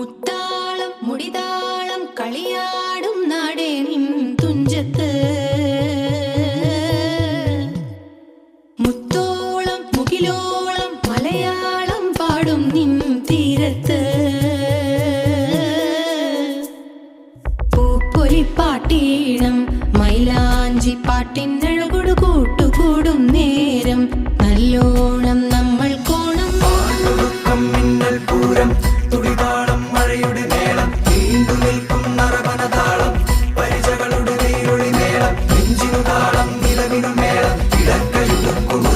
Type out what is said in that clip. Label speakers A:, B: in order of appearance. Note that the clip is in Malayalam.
A: മുത്താളം മുടിതാളം കളിയാടും നാടേ നിൻ തുഞ്ചത്ത്. മുത്തോളം മുകിലോളം മലയാളം പാടും നിൻ തീരത്ത്. പൂപ്പൊലി പാട്ടീണം മൈലാഞ്ചി പാട്ടിന്റെ
B: നെഞ്ചിനു താളം നിലവിനു മേളം. കിടക്കയുടക്കും